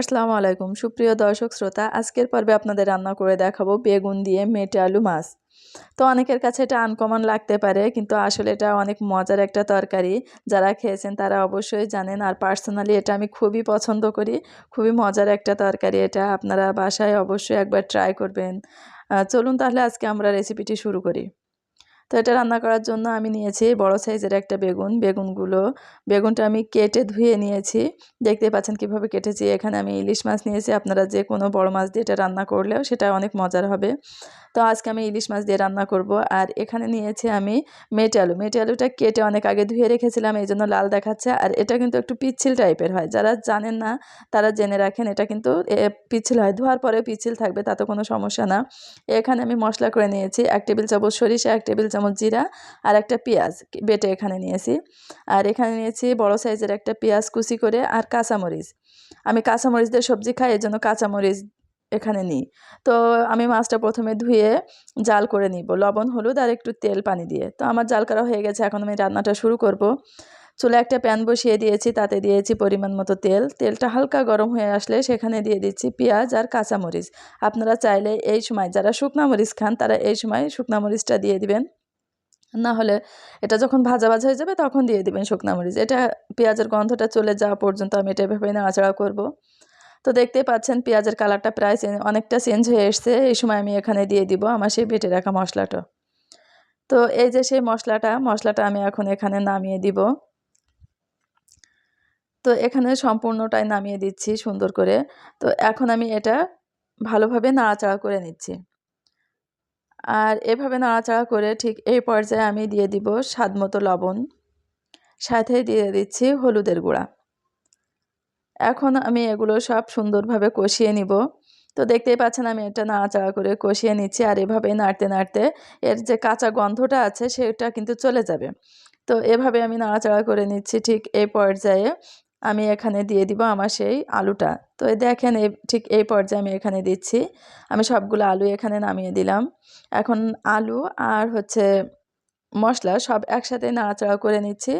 আসসালামু আলাইকুম। সুপ্রিয় দর্শক, শ্রোতা, আজকের পর্বে আপনাদের রান্না করে দেখাবো বেগুন দিয়ে মেটে আলু মাছ। তো অনেকের কাছে এটা আনকমন লাগতে পারে, কিন্তু আসলে এটা অনেক মজার একটা তরকারি। যারা খেয়েছেন তারা অবশ্যই জানেন, আর পার্সোনালি এটা আমি খুবই পছন্দ করি। খুবই মজার একটা তরকারি এটা, আপনারা বাসায় অবশ্যই একবার ট্রাই করবেন। চলুন তাহলে আজকে আমরা রেসিপিটি শুরু করি। তো এটা রান্না করার জন্য আমি নিয়েছি বড় সাইজের একটা বেগুন। বেগুনগুলো, বেগুনটা আমি কেটে ধুয়ে নিয়েছি। দেখতে পাচ্ছেন কীভাবে কেটেছি। এখানে আমি ইলিশ মাছ নিয়েছি। আপনারা যে কোনো বড় মাছ দিয়ে এটা রান্না করলেও সেটা অনেক মজার হবে। তো আজকে আমি ইলিশ মাছ দিয়ে রান্না করব। আর এখানে নিয়েছি আমি মেটে আলু। মেটে আলুটা কেটে অনেক আগে ধুয়ে রেখেছিলাম, এই জন্য লাল দেখাচ্ছে। আর এটা কিন্তু একটু পিচ্ছিল টাইপের হয়। যারা জানেন না, তারা জেনে রাখেন, এটা কিন্তু পিচ্ছিল হয়। ধোয়ার পরে পিচ্ছিল থাকবে, তাতে কোনো সমস্যা না। এখানে আমি মশলা করে নিয়েছি। এক টেবিল চামচ সরিষা, এক টেবিল জিরা আর একটা পেঁয়াজ বেটে এখানে নিয়েছি। আর এখানে নিয়েছি বড় সাইজের একটা পেঁয়াজ কুচি করে আর কাঁচামরিচ। আমি কাঁচামরিচ দিয়ে সবজি খাই এর জন্য কাঁচামরিচ এখানে নিই। তো আমি মাছটা প্রথমে ধুয়ে জাল করে নিব। লবণ, হলুদ আর একটু তেল পানি দিয়ে। তো আমার জাল করা হয়ে গেছে, এখন আমি রান্নাটা শুরু করব। চুলে একটা প্যান বসিয়ে দিয়েছি, তাতে দিয়েছি পরিমাণ মতো তেল। তেলটা হালকা গরম হয়ে আসলে সেখানে দিয়ে দিচ্ছি পেঁয়াজ আর কাঁচামরিচ। আপনারা চাইলে এই সময় যারা শুকনা মরিচ খান, তারা এই সময় শুকনা মরিচটা দিয়ে দিবেন। না হলে এটা যখন ভাজা ভাজা হয়ে যাবে তখন দিয়ে দিবেন শুকনা মরিচ। এটা পেঁয়াজের গন্ধটা চলে যাওয়া পর্যন্ত আমি এটা এভাবে নাড়াচাড়া করব। তো দেখতেই পাচ্ছেন পেঁয়াজের কালারটা প্রায় অনেকটা চেঞ্জ হয়ে এসছে। এই সময় আমি এখানে দিয়ে দিব আমার সেই বেটে রাখা মশলাটা। তো এই যে সেই মশলাটা মশলাটা আমি এখন এখানে নামিয়ে দিব। তো এখানে সম্পূর্ণটাই নামিয়ে দিচ্ছি সুন্দর করে। তো এখন আমি এটা ভালোভাবে নাড়াচাড়া করে নিচ্ছি। আর এভাবে নাড়াচাড়া করে ঠিক এই পর্যায়ে আমি দিয়ে দিব স্বাদ মতো লবণ। সাথে দিয়ে দিচ্ছি হলুদের গুঁড়া। এখন আমি এগুলো সব সুন্দরভাবে কষিয়ে নিব। তো দেখতেই পাচ্ছেন আমি এটা নাড়াচাড়া করে কষিয়ে নিচ্ছি আর এভাবে নাড়তে নাড়তে এর যে কাঁচা গন্ধটা আছে সেটা কিন্তু চলে যাবে। তো এভাবে আমি নাড়াচাড়া করে নিচ্ছি ঠিক এই পর্যায়ে। আমি এখানে দিয়ে দিব আমার সেই আলুটা। তো দেখেন এই ঠিক এই পর্যায়ে আমি এখানে দিচ্ছি। আমি সবগুলো আলু এখানে নামিয়ে দিলাম। এখন আলু আর হচ্ছে মশলা সব একসাথে নাড়াচাড়া করে নিচ্ছি।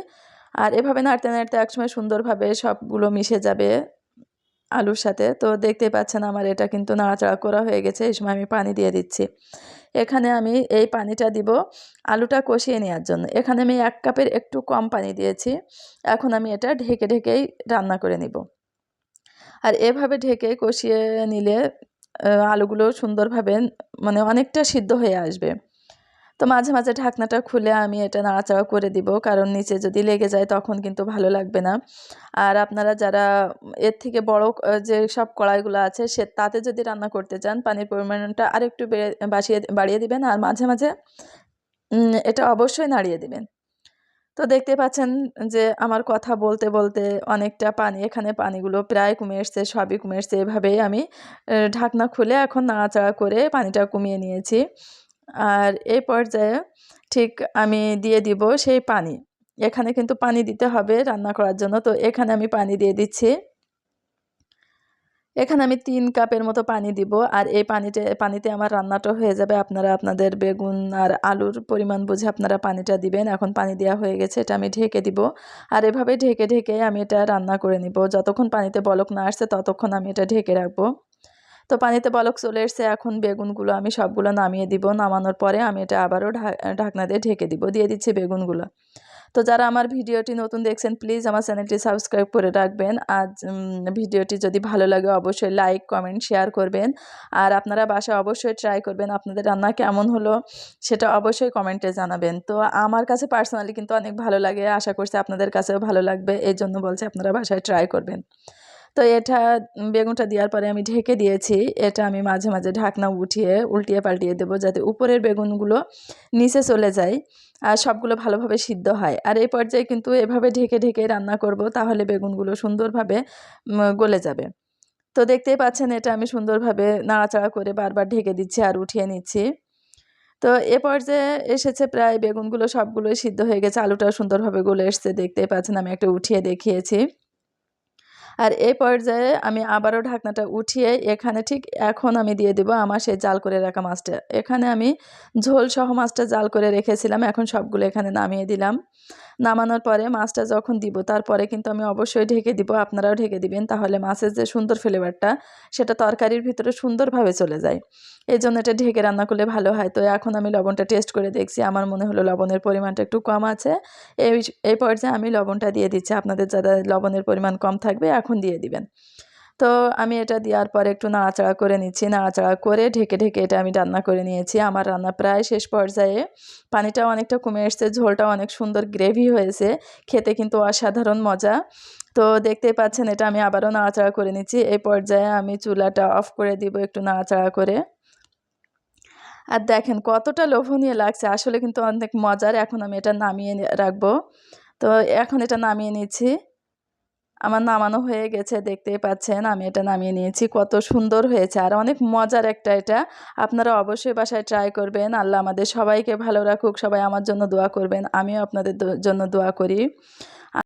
আর এভাবে নাড়তে নাড়তে একসময় সুন্দরভাবে সবগুলো মিশে যাবে আলুর সাথে। তো দেখতেই পাচ্ছেন আমার এটা কিন্তু নাড়াচাড়া করা হয়ে গেছে। এই সময় আমি পানি দিয়ে দিচ্ছি। এখানে আমি এই পানিটা দিব আলুটা কষিয়ে নেওয়ার জন্য। এখানে আমি এক কাপের একটু কম পানি দিয়েছি। এখন আমি এটা ঢেকে ঢেকেই রান্না করে নিব। আর এভাবে ঢেকে কষিয়ে নিলে আলুগুলো সুন্দরভাবে মানে অনেকটা সিদ্ধ হয়ে আসবে। তো মাঝে মাঝে ঢাকনাটা খুলে আমি এটা নাড়াচাড়া করে দিব। কারণ নিচে যদি লেগে যায় তখন কিন্তু ভালো লাগবে না। আর আপনারা যারা এর থেকে বড় যে সব কড়াইগুলো আছে, সে তাতে যদি রান্না করতে চান, পানির পরিমাণটা আরেকটু বাসিয়ে, বাড়িয়ে দিবেন। আর মাঝে মাঝে এটা অবশ্যই নাড়িয়ে দিবেন। তো দেখতে পাচ্ছেন যে আমার কথা বলতে বলতে অনেকটা পানি, এখানে পানিগুলো প্রায় কমে এসছে, সবই কমে এসছে। এভাবেই আমি ঢাকনা খুলে এখন নাড়াচাড়া করে পানিটা কমিয়ে নিয়েছি। আর এই পর্যায়ে ঠিক আমি দিয়ে দিব সেই পানি। এখানে কিন্তু পানি দিতে হবে রান্না করার জন্য। তো এখানে আমি পানি দিয়ে দিচ্ছি। এখানে আমি তিন কাপের মতো পানি দিব। আর এই পানিতে পানিতে আমার রান্নাটা হয়ে যাবে। আপনারা আপনাদের বেগুন আর আলুর পরিমাণ বুঝে আপনারা পানিটা দিবেন। এখন পানি দেওয়া হয়ে গেছে, এটা আমি ঢেকে দিব। আর এভাবে ঢেকে ঢেকে আমি এটা রান্না করে নিব। যতক্ষণ পানিতে বলক না আসছে, ততক্ষণ আমি এটা ঢেকে রাখব। তো পানিতে বলক চলে এসছে এখন বেগুনগুলো আমি সবগুলো নামিয়ে দিব। নামানোর পরে আমি এটা আবারও ঢাকনা দিয়ে ঢেকে দিব দিয়ে দিচ্ছি বেগুনগুলো। তো যারা আমার ভিডিওটি নতুন দেখছেন প্লিজ আমার চ্যানেলটি সাবস্ক্রাইব করে রাখবেন। উম, ভিডিওটি যদি ভালো লাগে অবশ্যই লাইক কমেন্ট শেয়ার করবেন। আর আপনারা বাসায় অবশ্যই ট্রাই করবেন আপনাদের রান্না কেমন হলো সেটা অবশ্যই কমেন্টে জানাবেন। তো আমার কাছে পার্সোনালি কিন্তু অনেক ভালো লাগে আশা করছি আপনাদের কাছেও ভালো লাগবে এই জন্য বলছি আপনারা বাসায় ট্রাই করবেন। তো এটা বেগুনটা দেওয়ার পরে আমি ঢেকে দিয়েছি। এটা আমি মাঝে মাঝে ঢাকনা উঠিয়ে উল্টিয়ে পাল্টিয়ে দেবো যাতে উপরের বেগুনগুলো নিচে চলে যায় আর সবগুলো ভালোভাবে সিদ্ধ হয়। আর এই পর্যায়ে কিন্তু এভাবে ঢেকে ঢেকে রান্না করব তাহলে বেগুনগুলো সুন্দরভাবে গলে যাবে। তো দেখতেই পাচ্ছেন এটা আমি সুন্দরভাবে নাড়াচাড়া করে বারবার ঢেকে দিচ্ছি আর উঠিয়ে নিচ্ছি। তো এ পর্যায়ে এসেছে প্রায় বেগুনগুলো সবগুলোই সিদ্ধ হয়ে গেছে আলুটা সুন্দরভাবে গলে এসছে। দেখতেই পাচ্ছেন আমি একটা উঠিয়ে দেখিয়েছি। আর এই পর্যায়ে আমি আবারও ঢাকনাটা উঠিয়ে এখানে ঠিক এখন আমি দিয়ে দেবো আমার সেই জাল করে রাখা মাছটা। এখানে আমি ঝোল সহ মাছটা জাল করে রেখেছিলাম, এখন সবগুলো এখানে নামিয়ে দিলাম। নামানোর পরে মাছটা যখন দিব, তারপরে কিন্তু আমি অবশ্যই ঢেকে দিব, আপনারাও ঢেকে দিবেন, তাহলে মাছের যে সুন্দর ফ্লেভারটা সেটা তরকারির ভিতরে সুন্দরভাবে চলে যায়। এই জন্য এটা ঢেকে রান্না করলে ভালো হয়। তো এখন আমি লবণটা টেস্ট করে দেখছি, আমার মনে হলো লবণের পরিমাণটা একটু কম আছে। এই এই পর্যায়ে আমি লবণটা দিয়ে দিচ্ছি। আপনাদের যারা লবণের পরিমাণ কম থাকবে, এখন দিয়ে দিবেন। তো আমি এটা দেওয়ার পরে একটু নাড়াচাড়া করে নিচ্ছি, নাড়াচাড়া করে ঢেকে ঢেকে এটা আমি রান্না করে নিয়েছি। আমার রান্না প্রায় শেষ পর্যায়ে পানিটা অনেকটা কমে এসছে ঝোলটা অনেক সুন্দর গ্রেভি হয়েছে, খেতে কিন্তু অসাধারণ মজা। তো দেখতেই পাচ্ছেন এটা আমি আবারও নাড়াচাড়া করে নিচ্ছি এই পর্যায়ে আমি চুলাটা অফ করে দিব একটু নাড়াচাড়া করে। আর দেখেন কতটা লোভনীয় লাগছে, আসলে কিন্তু অনেক মজার, এখন আমি এটা নামিয়ে রাখব। তো এখন এটা নামিয়ে নিচ্ছি। আমার নামানো হয়ে গেছে, দেখতেই পাচ্ছেন আমি এটা নামিয়ে নিয়েছি, কত সুন্দর হয়েছে। আর অনেক মজার একটা এটা, আপনারা অবশ্যই বাসায় ট্রাই করবেন। আল্লাহ আমাদের সবাইকে ভালো রাখুক, সবাই আমার জন্য দোয়া করবেন, আমিও আপনাদের জন্য দোয়া করি।